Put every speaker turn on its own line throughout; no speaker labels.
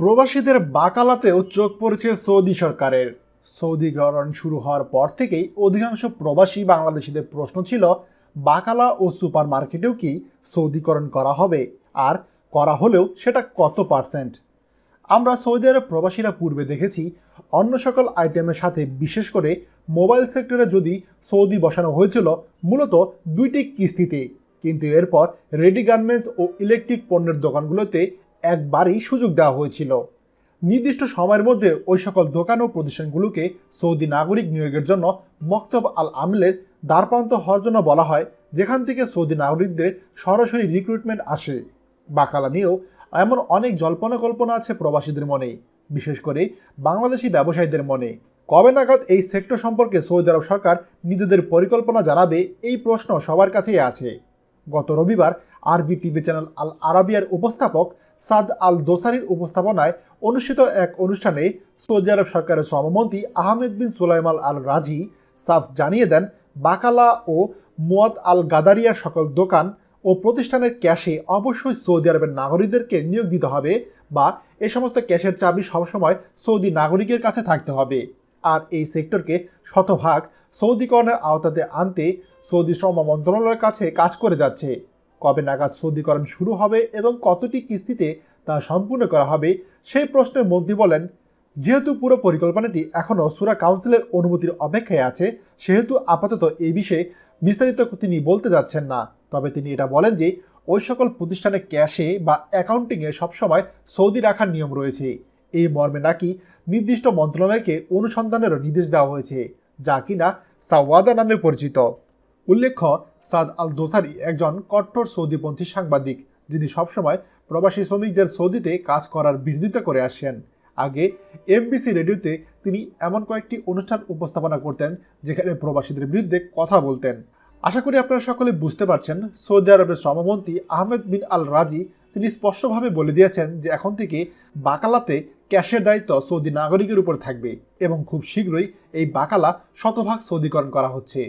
প্রবাসীদের বাকালাতেও চোখ পড়েছে সৌদি সরকারের। সৌদিকরণ শুরু হওয়ার পর থেকেই অধিকাংশ প্রবাসী বাংলাদেশিদের প্রশ্ন ছিল, বাকালা ও সুপার মার্কেটেও কি সৌদিকরণ করা হবে? আর করা হলেও সেটা কত পার্সেন্ট? আমরা সৌদি আরব প্রবাসীরা পূর্বে দেখেছি, অন্য সকল আইটেমের সাথে বিশেষ করে মোবাইল সেক্টরে যদি সৌদি বসানো হয়েছিল, মূলত দুইটি কিস্তিতে। কিন্তু এরপর রেডি গার্মেন্টস ও ইলেকট্রিক পণ্যের দোকানগুলোতে একবারই সুযোগ দেওয়া হয়েছিল। নির্দিষ্ট সময়ের মধ্যে ওই সকল দোকান ও প্রতিষ্ঠানগুলোকে সৌদি নাগরিক নিয়োগের জন্য মক্তব আল আমিলের দ্বারপ্রান্ত হওয়ার জন্য বলা হয়, যেখান থেকে সৌদি নাগরিকদের সরাসরি রিক্রুটমেন্ট আসে। বাকালা নিয়েও এমন অনেক জল্পনা কল্পনা আছে প্রবাসীদের মনে, বিশেষ করে বাংলাদেশি ব্যবসায়ীদের মনে। কবে নাগাদ এই সেক্টর সম্পর্কে সৌদি আরব সরকার নিজেদের পরিকল্পনা জানাবে, এই প্রশ্ন সবার কাছেই আছে। গত রবিবার আরবি টিভি চ্যানেল আল আরাবিয়ার উপস্থাপক সাদ আল দোসারির উপস্থাপনায় অনুষ্ঠিত এক অনুষ্ঠানে সৌদি আরব সরকারের শ্রমমন্ত্রী আহমেদ বিন সুলাইমাল আল রাজি সাফ জানিয়ে দেন, বাকালা ও মুয়াদ আল গাদারিয়ার সকল দোকান ও প্রতিষ্ঠানের ক্যাশে অবশ্যই সৌদি আরবের নাগরিকদেরকে নিয়োগ দিতে হবে বা এ সমস্ত ক্যাশের চাবি সবসময় সৌদি নাগরিকের কাছে থাকতে হবে। আর এই সেক্টরকে শতভাগ সৌদিকরণের আওতাতে আনতে সৌদি শ্রম মন্ত্রণালয়ের কাছে কাজ করে যাচ্ছে। কবে নাগাদ সৌদিকরণ শুরু হবে এবং কতটি কিস্তিতে তা সম্পূর্ণ করা হবে, সেই প্রশ্নে মন্ত্রী বলেন, যেহেতু পুরো পরিকল্পনাটি এখনও সুরা কাউন্সিলের অনুমতির অপেক্ষায় আছে, সেহেতু আপাতত এই বিষয়ে বিস্তারিত তিনি বলতে যাচ্ছেন না। তবে তিনি এটা বলেন যে, ওই সকল প্রতিষ্ঠানে ক্যাশে বা অ্যাকাউন্টিংয়ে সবসময় সৌদি রাখার নিয়ম রয়েছে। এই মর্মে নাকি নির্দিষ্ট মন্ত্রণালয়কে অনুসন্ধানেরও নির্দেশ দেওয়া হয়েছে, যা কিনা সাওয়াদা নামে পরিচিত। উল্লেখ্য, সাদ আল দোসারি একজন কট্টর সৌদিপন্থী সাংবাদিক, যিনি সবসময় প্রবাসী শ্রমিকদের সৌদিতে কাজ করার বিরোধিতা করে আসেন। আগে এমবিসি রেডিওতে তিনি এমন কয়েকটি অনুষ্ঠান উপস্থাপনা করতেন, যেখানে প্রবাসীদের বিরুদ্ধে কথা বলতেন। আশা করি আপনারা সকলে বুঝতে পারছেন, সৌদি আরবের শ্রমমন্ত্রী আহমেদ বিন আল রাজি তিনি স্পষ্টভাবে বলে দিয়েছেন যে এখন থেকে বাকালাতে ক্যাশের দায়িত্ব সৌদি নাগরিকের উপর থাকবে এবং খুব শীঘ্রই এই বাকালা শতভাগ সৌদিকরণ করা হচ্ছে।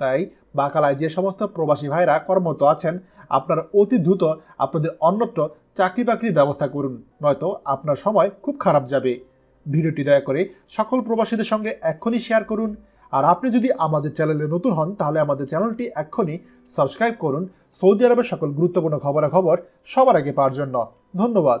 তাই বাকালায় যে সমস্ত প্রবাসী ভাইরা কর্মরত আছেন, আপনারা অতি দ্রুত আপনাদের অন্যত্র চাকরি বাকরির ব্যবস্থা করুন, নয়তো আপনার সময় খুব খারাপ যাবে। ভিডিওটি দয়া করে সকল প্রবাসীদের সঙ্গে এক্ষুনি শেয়ার করুন। আর আপনি যদি আমাদের চ্যানেলে নতুন হন, তাহলে আমাদের চ্যানেলটি এক্ষুনি সাবস্ক্রাইব করুন। সৌদি আরবের সকল গুরুত্বপূর্ণ খবরাখবর সবার আগে পাওয়ার জন্য। ধন্যবাদ।